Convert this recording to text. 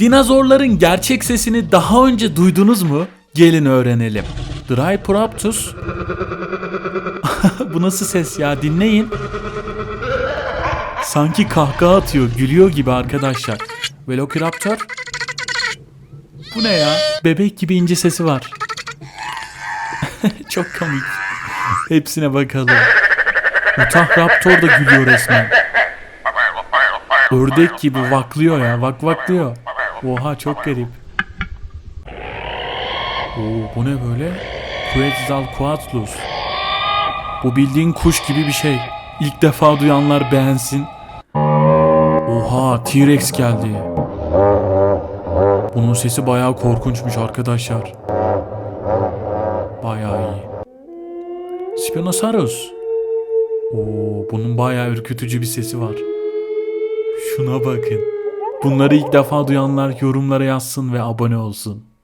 Dinozorların gerçek sesini daha önce duydunuz mu? Gelin öğrenelim. Drypraptus. Bu nasıl ses ya? Dinleyin. Sanki kahkaha atıyor, gülüyor gibi arkadaşlar. Velociraptor. Bu ne ya? Bebek gibi ince sesi var. Çok komik. Hepsine bakalım. Utah Raptor da gülüyor resmen. Ördek gibi vaklıyor ya, vak vaklıyor. Oha çok garip. Oo bu ne böyle? Quetzalcoatlus. Bu bildiğin kuş gibi bir şey. İlk defa duyanlar beğensin. Oha T-Rex geldi. Bunun sesi bayağı korkunçmuş arkadaşlar. Bayağı iyi. Spinosaurus. Oo, bunun bayağı ürkütücü bir sesi var. Şuna bakın. Bunları ilk defa duyanlar yorumlara yazsın ve abone olsun.